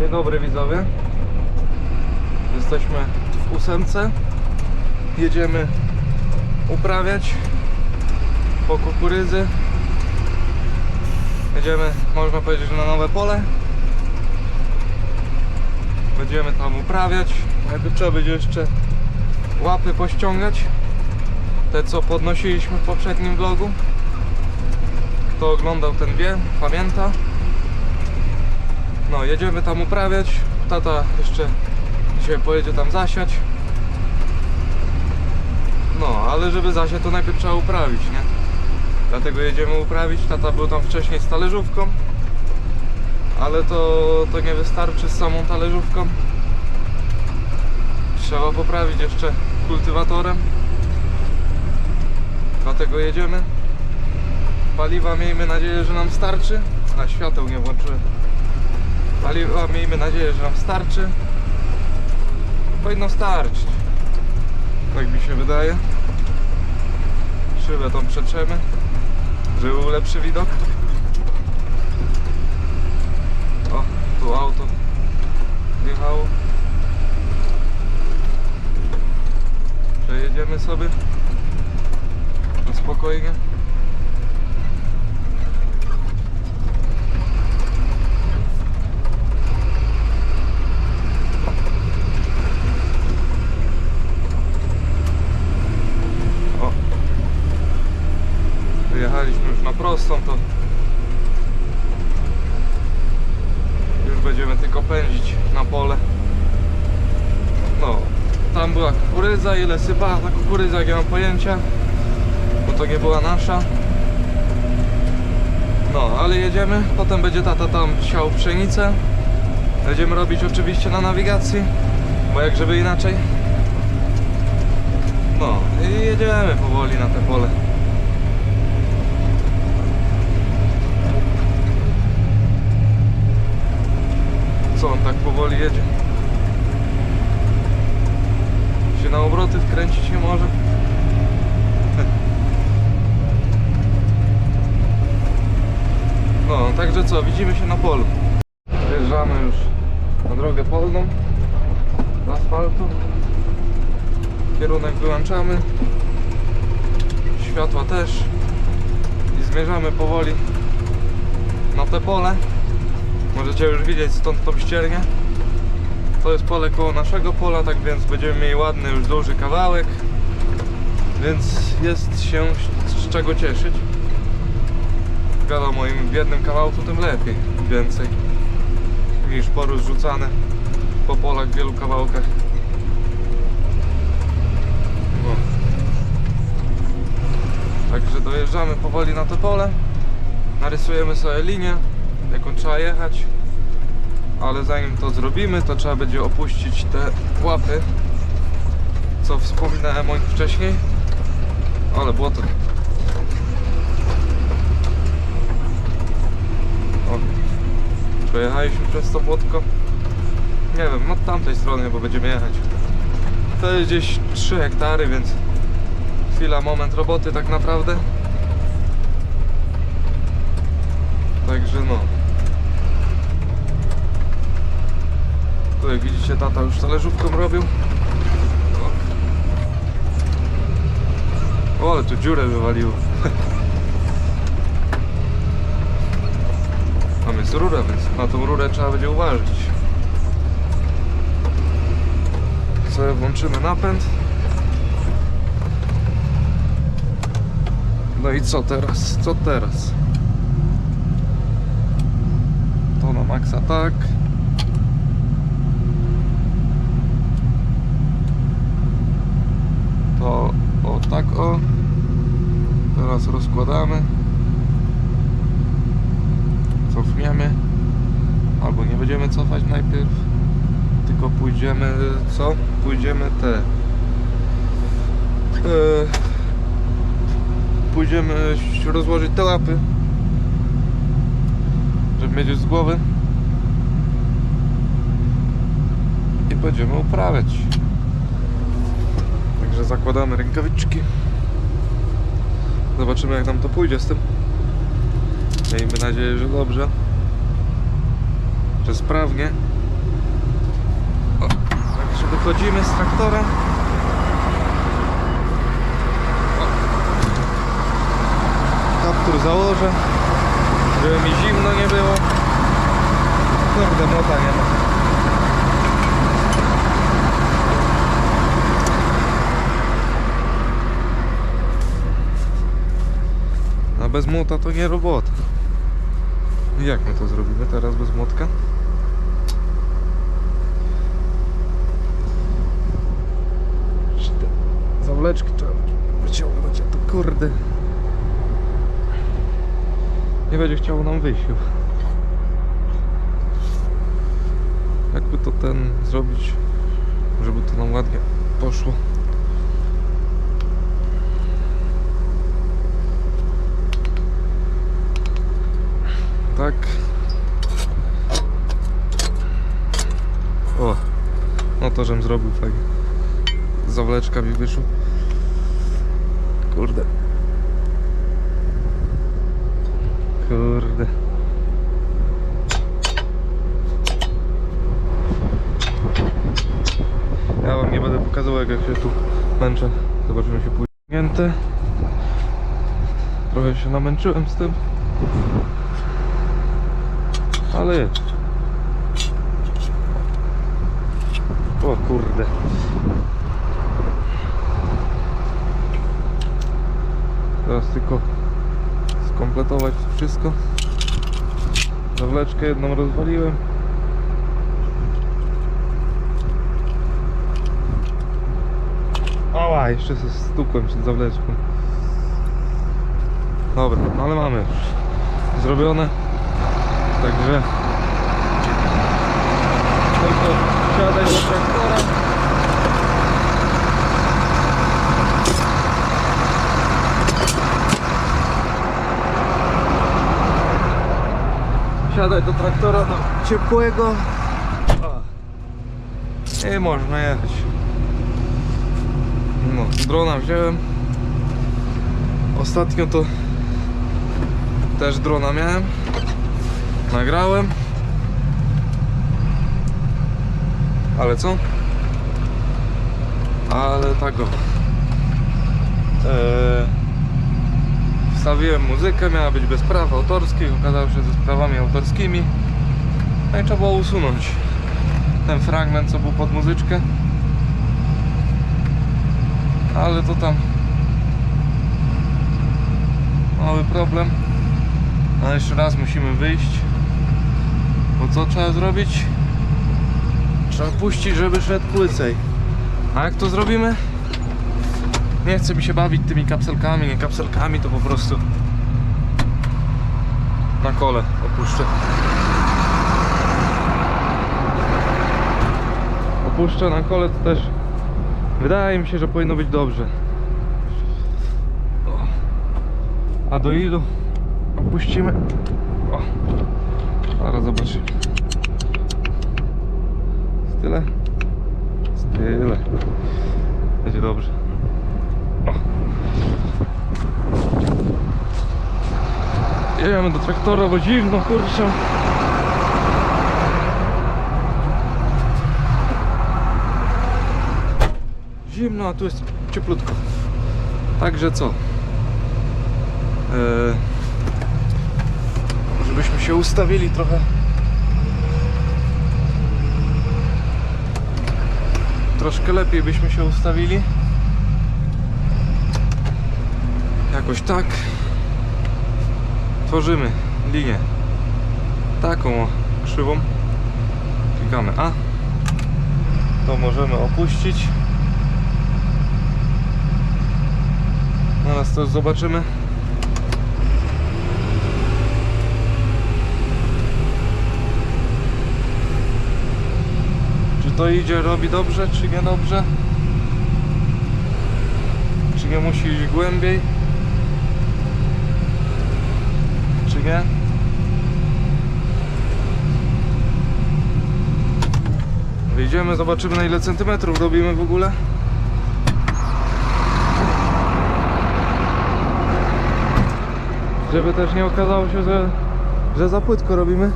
Dzień dobry widzowie. Jesteśmy w ósemce. Jedziemy uprawiać po kukurydzy. Jedziemy, można powiedzieć, na nowe pole. Będziemy tam uprawiać. Najpierw trzeba będzie jeszcze łapy pościągać. Te co podnosiliśmy w poprzednim vlogu. Kto oglądał ten wie, pamięta. No, jedziemy tam uprawiać. Tata jeszcze dzisiaj pojedzie tam zasiać. No, ale żeby zasiać to najpierw trzeba uprawić, nie? Dlatego jedziemy uprawić. Tata był tam wcześniej z talerzówką. Ale to, to nie wystarczy z samą talerzówką. Trzeba poprawić jeszcze kultywatorem. Dlatego jedziemy. Paliwa miejmy nadzieję, że nam starczy. A świateł nie włączyłem. Paliwa miejmy nadzieję, że nam starczy. Powinno starczyć. Tak mi się wydaje. Szybę tą przetrzemy, żeby był lepszy widok. O, tu auto wjechało. Przejedziemy sobie na spokojnie. O. Wyjechaliśmy to już będziemy tylko pędzić na pole. No, tam była kukurydza, ile sypała ta kukurydza, jak ja mam pojęcia, bo to nie była nasza. No, ale jedziemy, potem będzie tata tam siał pszenicę. Będziemy robić oczywiście na nawigacji, bo jak żeby inaczej. No i jedziemy powoli na te pole. Co on tak powoli jedzie? Się na obroty wkręcić nie może? No, także co, widzimy się na polu. Wjeżdżamy już na drogę polną z asfaltu. Kierunek wyłączamy. Światła też. I zmierzamy powoli na te pole. Możecie już widzieć stąd tą ściernię. To jest pole koło naszego pola, tak więc będziemy mieli ładny już duży kawałek. Więc jest się z czego cieszyć. Wiadomo, im w jednym kawałku tym lepiej, więcej niż porozrzucane po polach w wielu kawałkach. Także dojeżdżamy powoli na to pole. Narysujemy sobie linię, jaką trzeba jechać. Ale zanim to zrobimy, to trzeba będzie opuścić te łapy, co wspominałem o nich wcześniej. Ale błoto. O, przejechaliśmy przez to płotko. Nie wiem, od tamtej strony, bo będziemy jechać. To jest gdzieś 3 hektary, więc chwila, moment roboty tak naprawdę. Także no. Jak widzicie tata już talerzówką robił. O, ale tu dziurę wywaliło. Tam jest rura, więc na tą rurę trzeba będzie uważać. Sobie włączymy napęd. No i co teraz? Co teraz? To na maksa tak. To o tak o. Teraz rozkładamy. Cofniemy. Albo nie będziemy cofać najpierw. Tylko pójdziemy co? Pójdziemy te. E, pójdziemy rozłożyć te łapy. Żeby mieć już z głowy. I będziemy uprawiać. Także zakładamy rękawiczki. Zobaczymy jak nam to pójdzie z tym. Miejmy nadzieję, że dobrze. Że sprawnie. wychodzimy z traktora. Kaptur założę, żeby mi zimno nie było. Kurde, mota nie ma. Bez młota to nie robota. Jak my to zrobimy teraz bez młotka? Zawleczki trzeba wyciągnąć, a to kurde. Nie będzie chciało nam wyjść chyba. Jakby to ten zrobić, żeby to nam ładnie poszło. Tak. O, no to żem zrobił fajnie. Zawleczka mi wyszła. Kurde. Kurde. Ja wam nie będę pokazywał jak ja się tu męczę. Zobaczymy się później. Trochę się namęczyłem z tym. Ale. O kurde. Teraz tylko skompletować wszystko. Zawleczkę jedną rozwaliłem. Ała, jeszcze się stukłem przed zawleczką. Dobra, no ale mamy już zrobione. Także tylko siadaj do traktora. Siadaj do traktora do ciepłego. I można jechać. No, drona wziąłem. Ostatnio to też drona miałem. Nagrałem. Ale co? Ale tak o. Eee, wstawiłem muzykę, miała być bez praw autorskich, okazało się ze sprawami autorskimi. No i trzeba było usunąć ten fragment, co był pod muzyczkę. Ale to tam mały problem. A jeszcze raz musimy wyjść. Co trzeba zrobić? Trzeba puścić, żeby szedł płycej. A jak to zrobimy? Nie chce mi się bawić tymi kapselkami, nie kapselkami, to po prostu na kole opuszczę. Opuszczę na kole to też wydaje mi się, że powinno być dobrze. A do ilu opuścimy? O. Zaraz zobaczymy. Tyle? Z tyle. Będzie dobrze. O. Jedziemy do traktora, bo zimno, kurczę. Zimno, a tu jest cieplutko. Także co? Eee, żebyśmy się ustawili trochę. Troszkę lepiej byśmy się ustawili. Jakoś tak. Tworzymy linię. Taką krzywą. Klikamy A. To możemy opuścić. Zaraz to zobaczymy. To idzie, robi dobrze, czy nie dobrze? Czy nie musi iść głębiej? Czy nie? Wyjdziemy, zobaczymy na ile centymetrów robimy w ogóle. Żeby też nie okazało się, że, że za płytko robimy.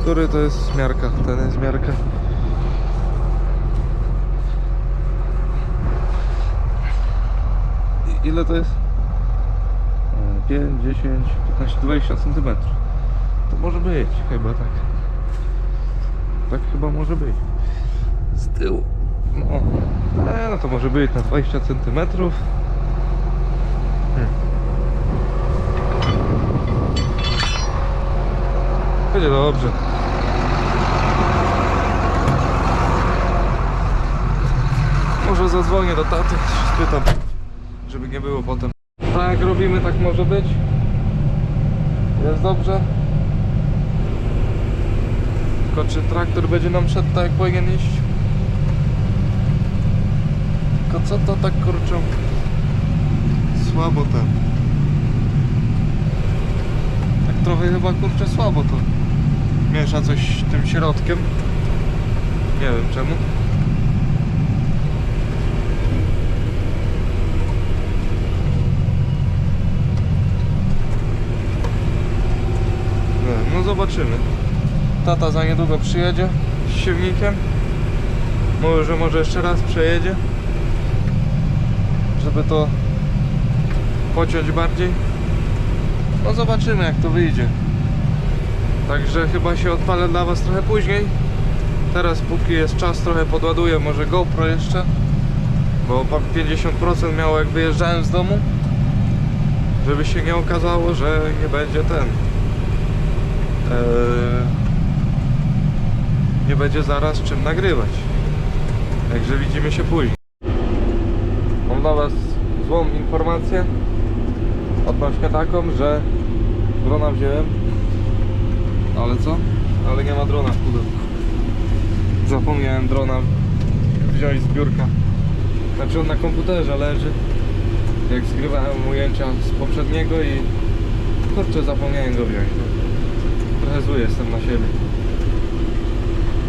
Który to jest miarka? Ten jest miarka. Ile to jest? E, 5, 10, 15, 20 cm. To może być, chyba tak. Tak chyba może być. Z tyłu. No, e, no to może być na 20 cm. Hmm. Będzie dobrze. Może zadzwonię do taty, spytam, żeby nie było potem. Tak jak robimy, tak może być. Jest dobrze. Tylko czy traktor będzie nam szedł tak jak powinien iść? Tylko co to tak kurczę? Słabo ten. Tak trochę chyba kurczę słabo to. Miesza coś tym środkiem. Nie wiem czemu. Nie, No zobaczymy. Tata za niedługo przyjedzie z siewnikiem. Może, może jeszcze raz przejedzie. Żeby to pociąć bardziej. No zobaczymy jak to wyjdzie. Także chyba się odpalę dla Was trochę później. Teraz póki jest czas trochę podładuję może GoPro jeszcze. Bo mam 50% miało jak wyjeżdżałem z domu. Żeby się nie okazało, że nie będzie ten. Eee, nie będzie zaraz czym nagrywać. Także widzimy się później. Mam dla Was złą informację. Odnośnie taką, że drona wziąłem. Ale co? Ale nie ma drona w pudełku. Zapomniałem drona wziąć z biurka. Znaczy on na komputerze leży. Jak zgrywałem ujęcia z poprzedniego i kurczę zapomniałem go wziąć. Trochę zły jestem na siebie.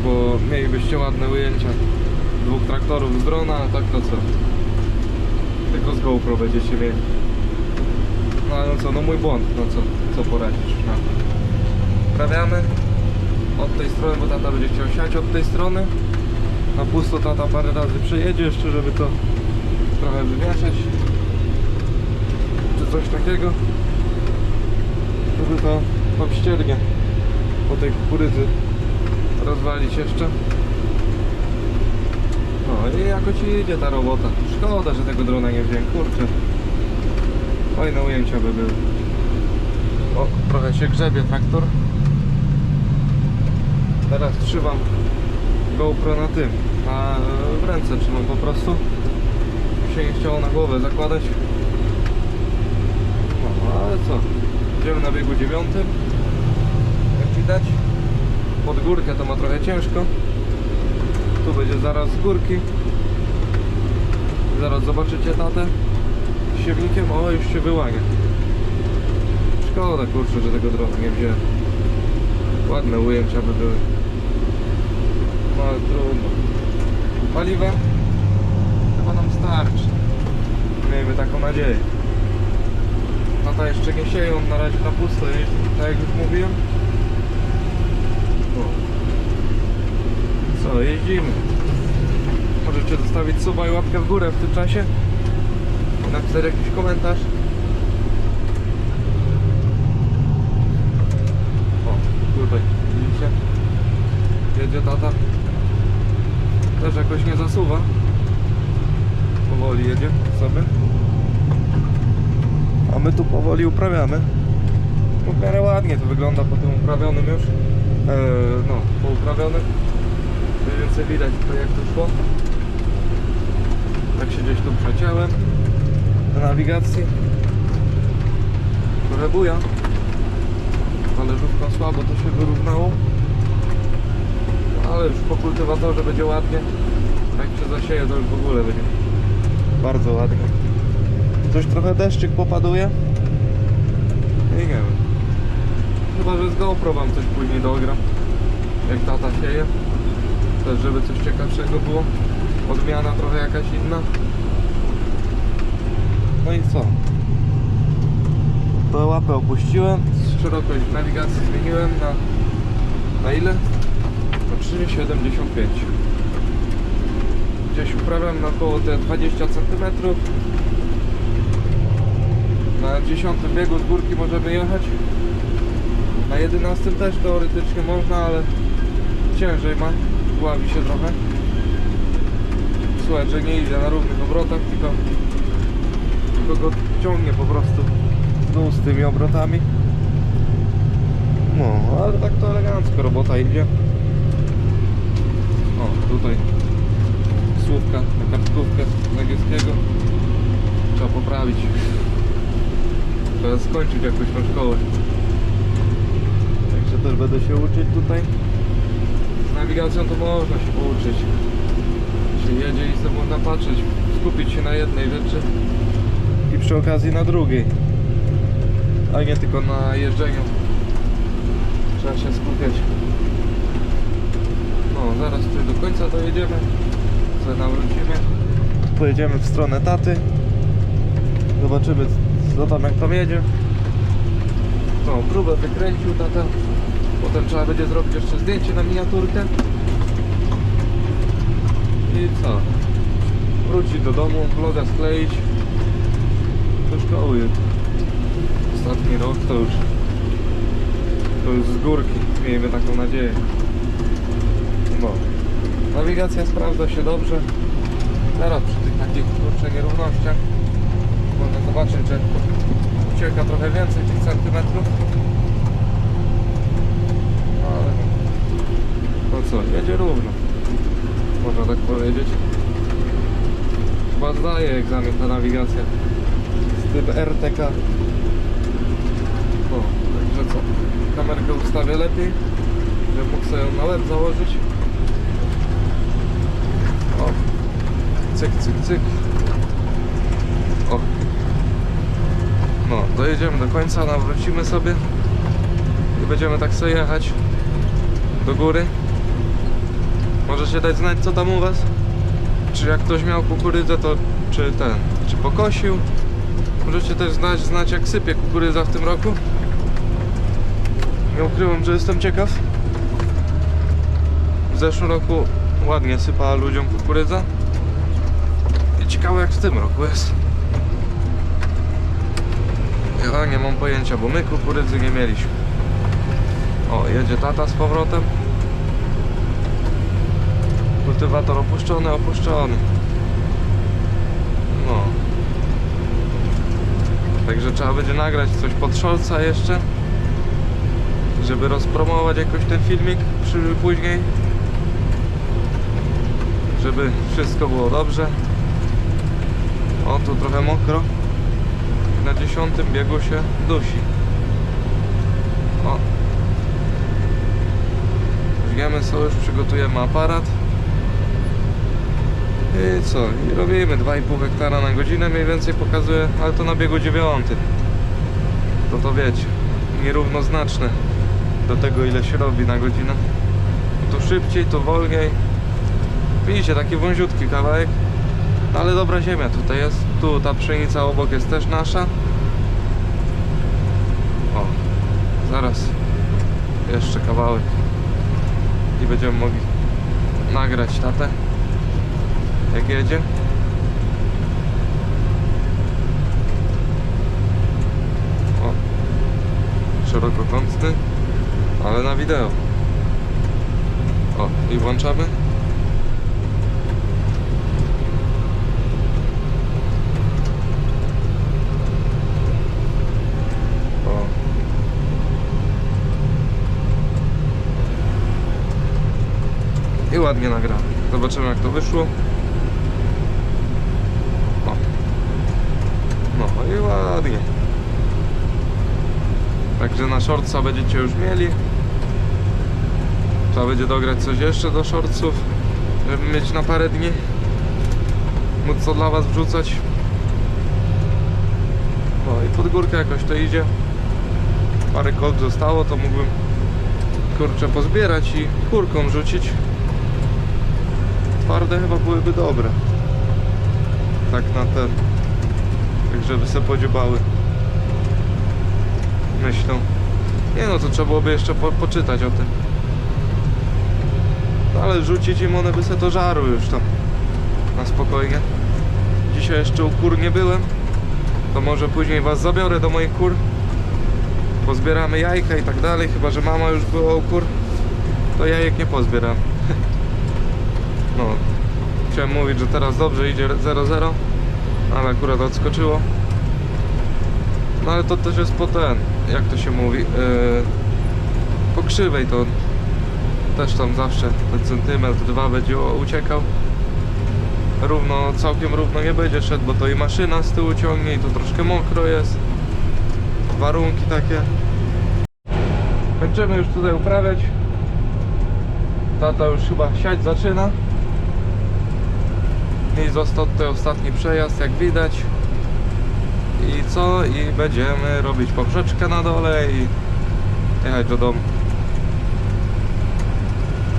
Bo mielibyście ładne ujęcia dwóch traktorów z drona, a tak to co? Tylko z GoPro będziecie mieli. No ale no co, no mój błąd, no co, co poradzisz na to. Prawiamy od tej strony, bo tata będzie chciał siać od tej strony. Na pusto tata parę razy przejedzie jeszcze, żeby to trochę wymieszać. Czy coś takiego. Żeby to tą ściernię po tej kukurydzy rozwalić jeszcze. No i jakoś idzie ta robota. Szkoda, że tego drona nie wziąłem, kurczę. Fajne ujęcia by były. O, trochę się grzebie traktor. Teraz trzymam GoPro na tym, na, w ręce trzymam po prostu. Mi się nie chciało na głowę zakładać. No, ale co? Idziemy na biegu dziewiątym. Widać, pod górkę to ma trochę ciężko. Tu będzie zaraz z górki. Zaraz zobaczycie tatę z siewnikiem. O, już się wyłania. Szkoda kurczę, że tego drona nie wziąłem. Ładne ujęcia by były. No ale trudno. Paliwa? Chyba nam starczy. Miejmy taką nadzieję. Tata jeszcze nie sieje, on na razie na pusto jeździ, tak jak już mówiłem. O. Co, jeździmy. Możecie zostawić suba i łapkę w górę w tym czasie. Napisać jakiś komentarz. O, tutaj, widzicie? Jedzie tata. Też jakoś nie zasuwa. Powoli jedzie sobie. A my tu powoli uprawiamy. No w miarę ładnie to wygląda po tym uprawionym już. Eee, no, po uprawionym. Mniej więcej widać to jak to szło. Tak się gdzieś tu przeciąłem. Do nawigacji. Trochę buja. Talerzówka słabo to się wyrównało. Ale już po kultywatorze będzie ładnie. Jak się zasieje to już w ogóle będzie bardzo ładnie. Coś trochę deszczyk popaduje. Nie wiem. Chyba, że z GoPro wam coś później dogram. Jak tata sieje. Też żeby coś ciekawszego było. Odmiana trochę jakaś inna. No i co? To łapę opuściłem. Szerokość nawigacji zmieniłem na... Na ile? Na 3,75 Gdzieś uprawiam na około te 20 cm Na 10 biegu z górki możemy jechać. Na 11 też teoretycznie można, ale ciężej ma. Dławi się trochę. Słuchaj, że nie idzie na równych obrotach, tylko, tylko go ciągnie po prostu w dół z tymi obrotami. No, ale tak to elegancko robota idzie. O, tutaj słówka na kartkówkę z angielskiego. Trzeba poprawić. Trzeba skończyć jakoś tą szkołę. Także też będę się uczyć tutaj. Nawigacją to można się pouczyć. Się jedzie i sobie można patrzeć, skupić się na jednej rzeczy i przy okazji na drugiej. A nie tylko na jeżdżeniu. Trzeba się skupiać. No, zaraz tutaj do końca dojedziemy. Co nawrócimy. Pojedziemy w stronę taty. Zobaczymy co tam jak tam jedzie. No, próbę wykręcił tata. Potem trzeba będzie zrobić jeszcze zdjęcie na miniaturkę. I co? Wrócić do domu, vloga skleić. Do szkoły. Ostatni rok to już to już z górki. Miejmy taką nadzieję. No. Nawigacja sprawdza się dobrze. Teraz przy tych takich kurczę nierównościach można zobaczyć, że ucieka trochę więcej tych centymetrów. No ale no co, jedzie równo. Można tak powiedzieć. Chyba zdaje egzamin na nawigację z typ RTK. No, także co? Kamerkę ustawię lepiej, żebym mógł sobie ją na łeb założyć. O, cyk, cyk, cyk. O. No, dojedziemy do końca, nawrócimy sobie i będziemy tak sobie jechać do góry. Możecie dać znać co tam u was? Czy jak ktoś miał kukurydzę, to czy ten, czy pokosił? Możecie też znać, znać jak sypie kukurydza w tym roku. Nie ukrywam, że jestem ciekaw. W zeszłym roku ładnie sypała ludziom kukurydza. I ciekawe jak w tym roku jest. Ja nie mam pojęcia, bo my kukurydzy nie mieliśmy. O, jedzie tata z powrotem. Kultywator opuszczony, opuszczony. No. Także trzeba będzie nagrać coś pod szolca jeszcze. Żeby rozpromować jakoś ten filmik przy, później. Żeby wszystko było dobrze. O, tu trochę mokro. Na dziesiątym biegu się dusi. O. Wiemy co, już przygotujemy aparat. I co? I robimy 2,5 hektara na godzinę mniej więcej pokazuje, ale to na biegu dziewiątym. To to wiecie, nierównoznaczne do tego ile się robi na godzinę. Tu szybciej, tu wolniej. Widzicie, taki wąziutki kawałek. Ale dobra ziemia tutaj jest. Tu ta pszenica obok jest też nasza. O, zaraz jeszcze kawałek i będziemy mogli nagrać tatę jak jedzie. O, szerokokątny, ale na wideo. O, i włączamy. I ładnie nagramy. Zobaczymy jak to wyszło. O. No i ładnie. Także na shortsa będziecie już mieli. Trzeba będzie dograć coś jeszcze do shortsów, żeby mieć na parę dni. Móc co dla was wrzucać. No i pod górkę jakoś to idzie. Parę kold zostało, to mógłbym kurczę pozbierać i kurką rzucić. Twarde chyba byłyby dobre. Tak na ten. Tak żeby se podziobały. Myślą. Nie no, to trzeba byłoby jeszcze po, poczytać o tym. No, ale rzucić im one by se to żarły już tam. Na spokojnie. Dzisiaj jeszcze u kur nie byłem. to może później was zabiorę do moich kur. Pozbieramy jajka i tak dalej, chyba że mama już była u kur, to jajek nie pozbieram. No, chciałem mówić, że teraz dobrze idzie 0-0, ale akurat odskoczyło. No ale to też jest po ten, jak to się mówi, yy, po krzywej to też tam zawsze ten centymetr, dwa będzie uciekał. Równo, całkiem równo nie będzie szedł, bo to i maszyna z tyłu ciągnie i tu troszkę mokro jest. Warunki takie. Będziemy już tutaj uprawiać. Tata już chyba siać zaczyna. I został tutaj ostatni przejazd, jak widać. I co? I będziemy robić poprzeczkę na dole i jechać do domu.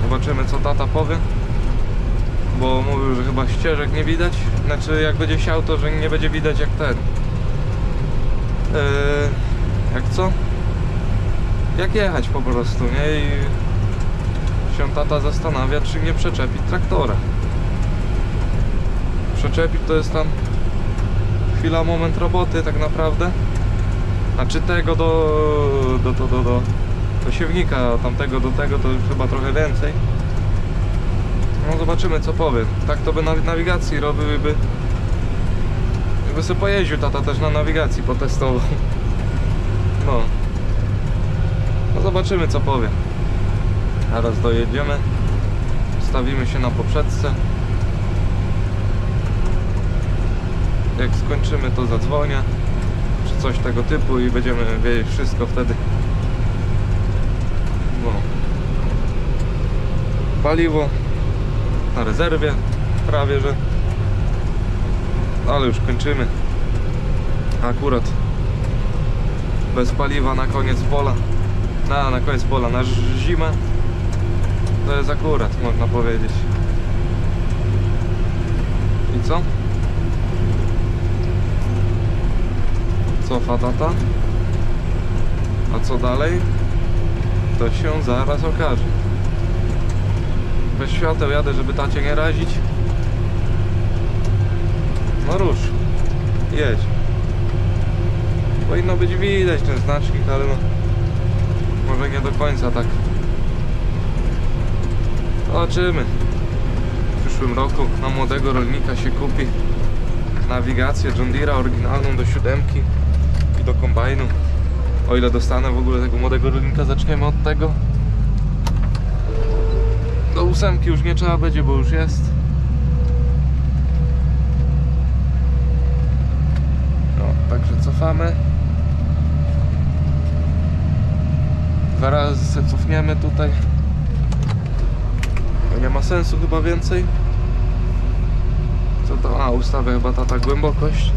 Zobaczymy co tata powie. Bo mówił, że chyba ścieżek nie widać. Znaczy jak będzie siał to, że nie będzie widać jak ten. Yy, jak co? Jak jechać po prostu, nie? I się tata zastanawia, czy nie przyczepić traktora. Przyczepić to jest tam chwila, moment roboty tak naprawdę. A czy tego do, do, do, do, do, do siewnika, tamtego do tego to już chyba trochę więcej. No zobaczymy co powie. Tak to by na nawigacji robił i by, i by sobie pojeździł tata też na nawigacji potestował. No. No zobaczymy co powie. Zaraz dojedziemy. Stawimy się na poprzedce. Jak skończymy to zadzwonię. Czy coś tego typu i będziemy wiedzieć wszystko wtedy. No. Paliwo na rezerwie prawie że. Ale już kończymy. Akurat bez paliwa na koniec pola. Na, na koniec pola, na zimę. To jest akurat, można powiedzieć. I co? Cofa tata? A co dalej? To się zaraz okaże. Bez świateł jadę, żeby tacie nie razić. No rusz. Jedź. Powinno być widać ten znacznik, ale no może nie do końca tak. Zobaczymy. W przyszłym roku na młodego rolnika się kupi nawigację John Deere'a oryginalną do siódemki do kombajnu. O ile dostanę w ogóle tego młodego rolnika, zaczniemy od tego. Do ósemki już nie trzeba będzie, bo już jest. No, także cofamy. Zaraz se cofniemy tutaj. To nie ma sensu chyba więcej. Co to? A, ustawę chyba tata głębokość.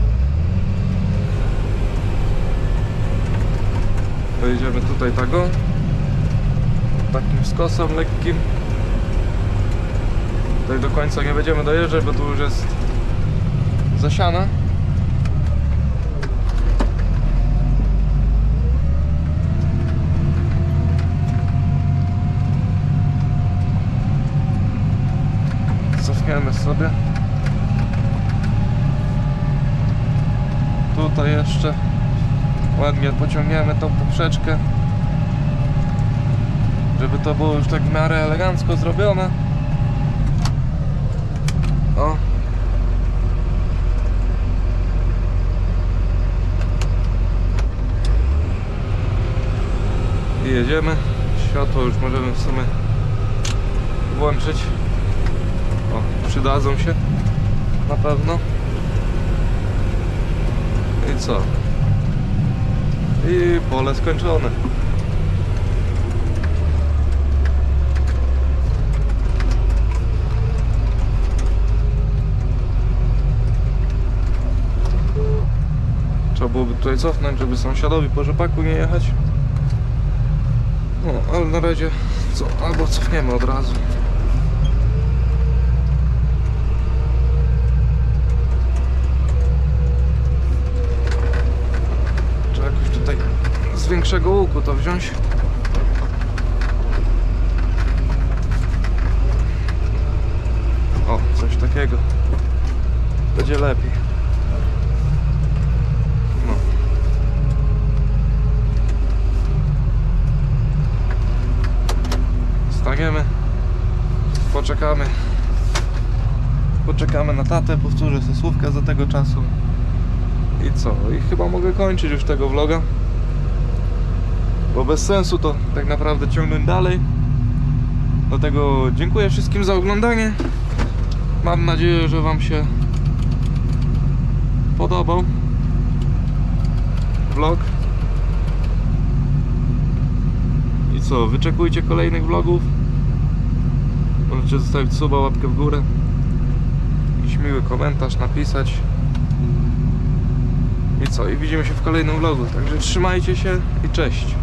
Pojedziemy tutaj tego. Takim skosem lekkim. Tutaj do końca nie będziemy dojeżdżać, bo tu już jest zasiana. Cofniemy sobie. Tutaj jeszcze ładnie pociągniemy tą poprzeczkę żeby to było już tak w miarę elegancko zrobione. O. I jedziemy. Światło już możemy w sumie włączyć. O, przydadzą się na pewno. I co i pole skończone Trzeba byłoby tutaj cofnąć, żeby sąsiadowi po rzepaku nie jechać. No, ale na razie co, albo cofniemy od razu. większego łuku to wziąć. O, coś takiego. Będzie lepiej. No. Poczekamy. Poczekamy na tatę, powtórzę sobie słówka za tego czasu. I co? I chyba mogę kończyć już tego vloga. Bo bez sensu to tak naprawdę ciągnąć dalej. Dlatego dziękuję wszystkim za oglądanie. Mam nadzieję, że Wam się podobał vlog. I co, wyczekujcie kolejnych vlogów. Możecie zostawić suba, łapkę w górę. Jakiś miły komentarz napisać. I co, i widzimy się w kolejnym vlogu. Także trzymajcie się i cześć.